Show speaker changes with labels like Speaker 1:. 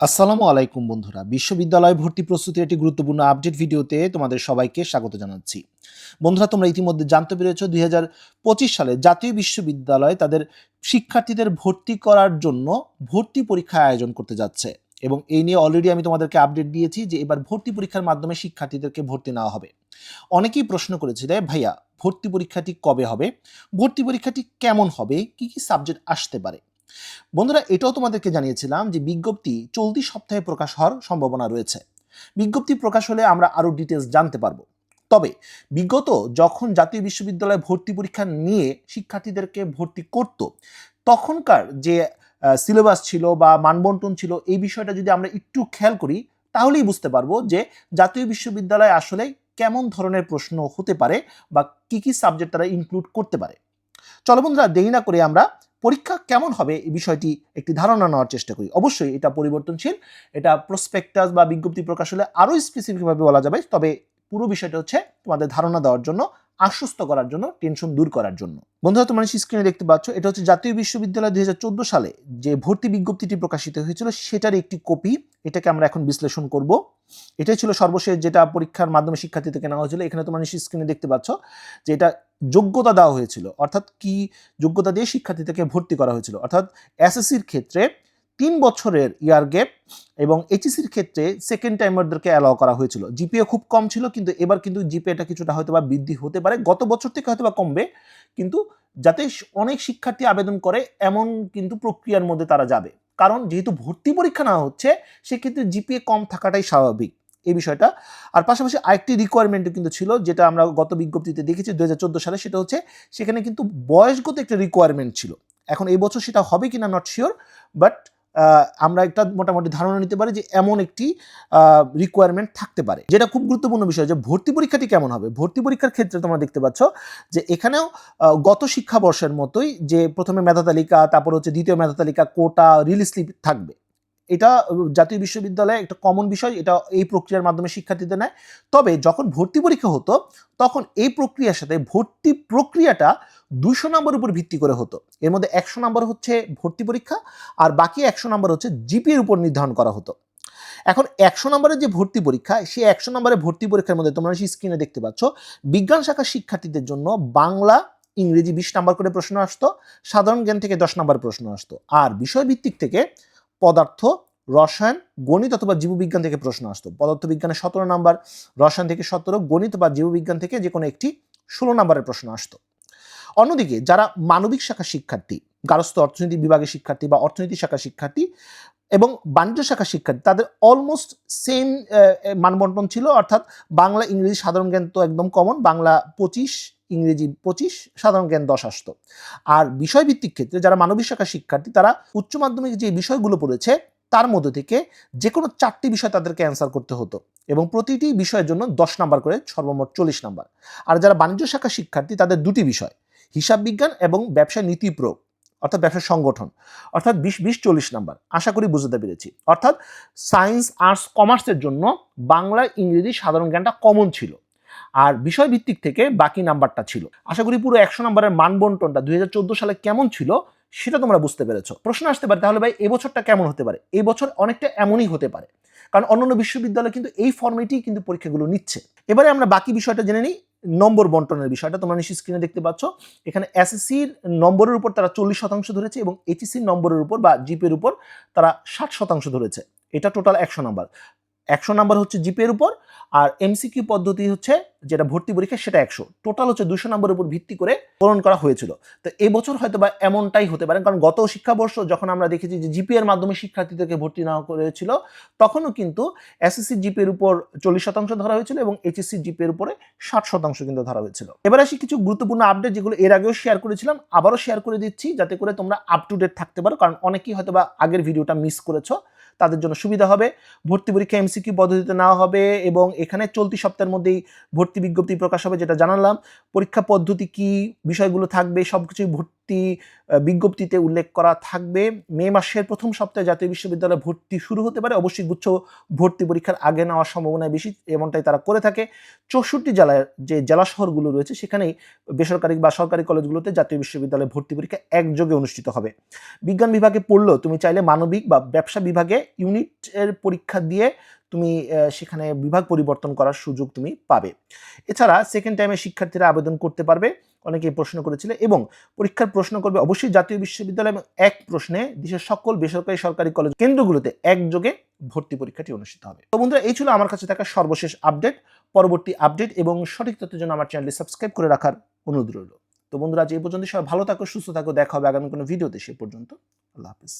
Speaker 1: আসসালামু আলাইকুম বন্ধুরা। বিশ্ববিদ্যালয় ভর্তি প্রস্তুতির একটি গুরুত্বপূর্ণ আপডেট ভিডিওতে তোমাদের সবাইকে স্বাগত জানাচ্ছি। বন্ধুরা, তোমরা ইতিমধ্যে জানতে পেরেছ দুই হাজার পঁচিশ সালে জাতীয় বিশ্ববিদ্যালয় তাদের শিক্ষার্থীদের ভর্তি করার জন্য ভর্তি পরীক্ষা আয়োজন করতে যাচ্ছে। এবং এই নিয়ে অলরেডি আমি তোমাদেরকে আপডেট দিয়েছি যে এবার ভর্তি পরীক্ষার মাধ্যমে শিক্ষার্থীদেরকে ভর্তি নেওয়া হবে। অনেকেই প্রশ্ন করেছিল, ভাইয়া, ভর্তি পরীক্ষাটি কবে হবে? ভর্তি পরীক্ষাটি কেমন হবে? কি কি সাবজেক্ট আসতে পারে? বন্ধুরা, এটাও তোমাদেরকে জানিয়েছিলাম যে বিজ্ঞপ্তি চলতি সপ্তাহে প্রকাশ হওয়ার সম্ভাবনা রয়েছে। বিজ্ঞপ্তি প্রকাশ হলে আমরা আরও ডিটেলস জানতে পারব। তবে বিগত যখন জাতীয় বিশ্ববিদ্যালয়ে ভর্তি পরীক্ষা নিয়ে শিক্ষার্থীদেরকে ভর্তি করত, তখনকার যে সিলেবাস ছিল বা মানবন্টন ছিল, এই বিষয়টা যদি আমরা একটু খেয়াল করি, তাহলেই বুঝতে পারব যে জাতীয় বিশ্ববিদ্যালয় আসলে কেমন ধরনের প্রশ্ন হতে পারে বা কি কি সাবজেক্ট তারা ইনক্লুড করতে পারে। চলো বন্ধুরা, দেরি না করে আমরা পরীক্ষা কেমন হবে এই বিষয়টি একটি ধারণা নেওয়ার চেষ্টা করি। অবশ্যই এটা পরিবর্তনশীল, এটা প্রসপেক্টাস বা বিজ্ঞপ্তি প্রকাশ হলে আরও স্পেসিফিকভাবে বলা যাবে, তবে পুরো বিষয়টা হচ্ছে তোমাদের ধারণা দেওয়ার জন্য, আশ্বস্ত করার জন্য টেনশন দূর করার জন্য। বন্ধুরা, তোমরা স্ক্রিনে দেখতে পাচ্ছ, এটা হচ্ছে জাতীয় বিশ্ববিদ্যালয় দুই হাজার চোদ্দ সালে যে ভর্তি বিজ্ঞপ্তিটি প্রকাশিত হয়েছিল, সেটার একটি কপি এটাকে আমরা এখন বিশ্লেষণ করব। এটাই ছিল সর্বশেষ যেটা পরীক্ষার মাধ্যমে শিক্ষার্থী থেকে নেওয়া হয়েছিল। এখানে তোমরা স্ক্রিনে দেখতে পাচ্ছ যে এটা যোগ্যতা দেওয়া হয়েছিল। অর্থাৎ কি যোগ্যতা দিয়ে শিক্ষার্থীদেরকে ভর্তি করা হয়েছিল? অর্থাৎ এসএসসির ক্ষেত্রে তিন বছরের ইয়ার গ্যাপ এবং এইচএসির ক্ষেত্রে সেকেন্ড টাইমারদেরকে অ্যালাউ করা হয়েছিল। জিপিএ খুব কম ছিল, কিন্তু এবার কিন্তু জিপিএটা কিছুটা হয়তো বা বৃদ্ধি হতে পারে। গত বছর থেকে হয়তো বা কমবে, কিন্তু যাতে অনেক শিক্ষার্থী আবেদন করে, এমন কিন্তু প্রক্রিয়ার মধ্যে তারা যাবে। কারণ যেহেতু ভর্তি পরীক্ষা নেওয়া হচ্ছে, সেক্ষেত্রে জিপিএ কম থাকাটাই স্বাভাবিক। এই বিষয়টা। আর পাশাপাশি আরেকটি রিকোয়ারমেন্টও কিন্তু ছিল, যেটা আমরা গত বিজ্ঞপ্তিতে দেখেছি দু হাজার চোদ্দ সালে, সেটা হচ্ছে সেখানে কিন্তু বয়সগত একটা রিকোয়ারমেন্ট ছিল। এখন এই বছর সেটা হবে কিনা নট শিওর বাট আমরা একটা মোটামুটি ধারণা নিতে পারি যে এমন একটি রিকোয়ারমেন্ট থাকতে পারে। যেটা খুব গুরুত্বপূর্ণ বিষয় যে ভর্তি পরীক্ষাটি কেমন হবে? ভর্তি পরীক্ষার ক্ষেত্রে তোমরা দেখতে পাচ্ছ যে এখানেও গত শিক্ষাবর্ষের মতোই যে প্রথমে মেধা তালিকা, তারপর হচ্ছে দ্বিতীয় মেধা তালিকা, কোটা রিলিজ স্লিপ থাকবে। এটা জাতীয় বিশ্ববিদ্যালয়ে একটা কমন বিষয়, এটা এই প্রক্রিয়ার মাধ্যমে শিক্ষার্থীদের নেয়। তবে যখন ভর্তি পরীক্ষা হতো, তখন এই প্রক্রিয়ার সাথে ভর্তি প্রক্রিয়াটা দুশো নম্বর উপর ভিত্তি করে হতো। এর মধ্যে একশো নম্বর হচ্ছে ভর্তি পরীক্ষা, আর বাকি একশো নম্বর হচ্ছে জিপিএর উপর নির্ধারণ করা হতো। এখন একশো নম্বরের যে ভর্তি পরীক্ষা, সেই একশো নম্বরের ভর্তি পরীক্ষার মধ্যে তোমরা সেই স্ক্রিনে দেখতে পাচ্ছ, বিজ্ঞান শাখার শিক্ষার্থীদের জন্য বাংলা, ইংরেজি বিশ নাম্বার করে প্রশ্ন আসতো, সাধারণ জ্ঞান থেকে দশ নম্বর প্রশ্ন আসতো। আর বিষয়ভিত্তিক থেকে পদার্থ, রসায়ন, গণিত অথবা জীববিজ্ঞান থেকে প্রশ্ন আসতো। পদার্থবিজ্ঞানে সতেরো নাম্বার, রসায়ন থেকে সতেরো, গণিত বা জীববিজ্ঞান থেকে যে কোনো একটি ষোলো নাম্বারের প্রশ্ন আসতো। অন্যদিকে যারা মানবিক শাখা শিক্ষার্থী গারস্থ অর্থনীতি বিভাগের শিক্ষার্থী বা অর্থনীতি শাখা শিক্ষার্থী এবং বাণিজ্য শাখা শিক্ষার্থী, তাদের অলমোস্ট সেম মানবন্টন ছিল, অর্থাৎ বাংলা, ইংরেজি সাধারণ জ্ঞান তো একদম কমন বাংলা পঁচিশ, ইংরেজি পঁচিশ, সাধারণ জ্ঞান দশ আসতো। আর বিষয়ভিত্তিক ক্ষেত্রে যারা মানবিক শাখা শিক্ষার্থী, তারা উচ্চ মাধ্যমিক যে বিষয়গুলো পড়েছে, তার মধ্যে থেকে যে কোনো চারটি বিষয় তাদেরকে অ্যান্সার করতে হতো এবং প্রতিটি বিষয়ের জন্য দশ নাম্বার করে সর্বমোট চল্লিশ নাম্বার। আর যারা বাণিজ্য শাখা শিক্ষার্থী, তাদের দুটি বিষয়, হিসাব বিজ্ঞান এবং ব্যবসা নীতি প্রয়োগ। অর্থাৎ ব্যবসা সংগঠন, অর্থাৎ বিশ বিশ চল্লিশ নাম্বার। আশা করি বুঝতে পেরেছি। অর্থাৎ সায়েন্স, আর্টস, কমার্সের জন্য বাংলা, ইংরেজি সাধারণ জ্ঞানটা কমন ছিল। আর বিষয় ভিত্তিক থেকে বাকি নাম্বারটা ছিল। আশা করি পুরো একশো নাম্বারের মানবন্টনটা দুই হাজার চোদ্দ সালে কেমন ছিল সেটা তোমরা বুঝতে পেরেছ। প্রশ্ন আসতে পারে, তাহলে ভাই এবছরটা কেমন হতে পারে? এই বছর অনেকটা এমনই হতে পারে। কারণ অন্যান্য বিশ্ববিদ্যালয় কিন্তু এই ফর্মেটেই কিন্তু পরীক্ষাগুলো নিচ্ছে। এবারে আমরা বাকি বিষয়টা জেনে নিই। নম্বর বন্টনের বিষয়টা তোমরা নিশ্চয়ই স্ক্রিনে দেখতে পাচ্ছ। এখানে এসএসসির নম্বরের উপর তারা চল্লিশ শতাংশ ধরেছে এবং এইচএসসির নম্বরের উপর বা জিপের উপর তারা ষাট শতাংশ ধরেছে। এটা টোটাল একশো নাম্বার একশো নাম্বার হচ্ছে জিপের উপর, আর এমসিকিউ পদ্ধতি হচ্ছে যেটা ভর্তি পরীক্ষা সেটা একশো। টোটাল হচ্ছে দুশো নম্বরের উপর ভিত্তি করে পূরণ করা হয়েছিল। তো এবছর হয়তো বা এমনটাই হতে পারে, কারণ গত শিক্ষাবর্ষ যখন আমরা দেখেছি যে জিপিএর মাধ্যমে শিক্ষার্থীদেরকে ভর্তি নেওয়া করেছিল তখনও কিন্তু এসএসসি জিপের উপর চল্লিশ শতাংশ ধরা হয়েছিল এবং এইচএসসি জিপের উপরে ষাট শতাংশ কিন্তু ধরা হয়েছিল। এবার আসি কিছু গুরুত্বপূর্ণ আপডেট যেগুলো এর আগেও শেয়ার করেছিলাম, আবারও শেয়ার করে দিচ্ছি, যাতে করে তোমরা আপ টু ডেট থাকতে পারো, কারণ অনেকেই হয়তো বা আগের ভিডিওটা মিস করেছ। তাদের জন্য সুবিধা হবে। ভর্তি পরীক্ষা এমসিকিউ পদ্ধতিতে নেওয়া হবে এবং এখানে চলতি সপ্তাহের মধ্যেই ভর্তি বিজ্ঞপ্তি প্রকাশ হবে, যেটা জানালাম। পরীক্ষা পদ্ধতি কি, বিষয়গুলো থাকবে সব কিছুই ভর্তি বিজ্ঞপ্তিতে উল্লেখ করা থাকবে। মে মাসের প্রথম সপ্তাহে জাতীয় বিশ্ববিদ্যালয়ে ভর্তি শুরু হতে পারে। অবশ্যই গুচ্ছ ভর্তি পরীক্ষার আগে নেওয়ার সম্ভাবনা বেশি, এমনটাই তারা করে থাকে। চৌষট্টি জেলায় যে জেলা শহরগুলো রয়েছে, সেখানেই বেসরকারি বা সরকারি কলেজগুলোতে জাতীয় বিশ্ববিদ্যালয়ে ভর্তি পরীক্ষা একযোগে অনুষ্ঠিত হবে। বিজ্ঞান বিভাগে পড়লেও তুমি চাইলে মানবিক বা ব্যবসা বিভাগে ইউনিটের পরীক্ষা দিয়ে তুমি সেখানে বিভাগ পরিবর্তন করার সুযোগ তুমি পাবে। এছাড়া সেকেন্ড টাইমে শিক্ষার্থীরা আবেদন করতে পারবে, অনেকেই প্রশ্ন করেছিল, এবং পরীক্ষার প্রশ্ন করবে অবশ্যই জাতীয় বিশ্ববিদ্যালয় এবং এক প্রশ্নে দেশের সকল বেসরকারি সরকারি কলেজ কেন্দ্রগুলোতে একযোগে ভর্তি পরীক্ষাটি অনুষ্ঠিত হবে। তো বন্ধুরা, এই ছিল আমার কাছে থাকা সর্বশেষ আপডেট পরবর্তী আপডেট এবং সঠিক তথ্যের জন্য আমার চ্যানেলটি সাবস্ক্রাইব করে রাখার অনুরোধ রইল। তো বন্ধুরা, আজ এই পর্যন্ত সবাই ভালো থাকো, সুস্থ থাকো, দেখা হবে আগামী কোনো ভিডিওতে সে পর্যন্ত, আল্লাহ হাফিজ।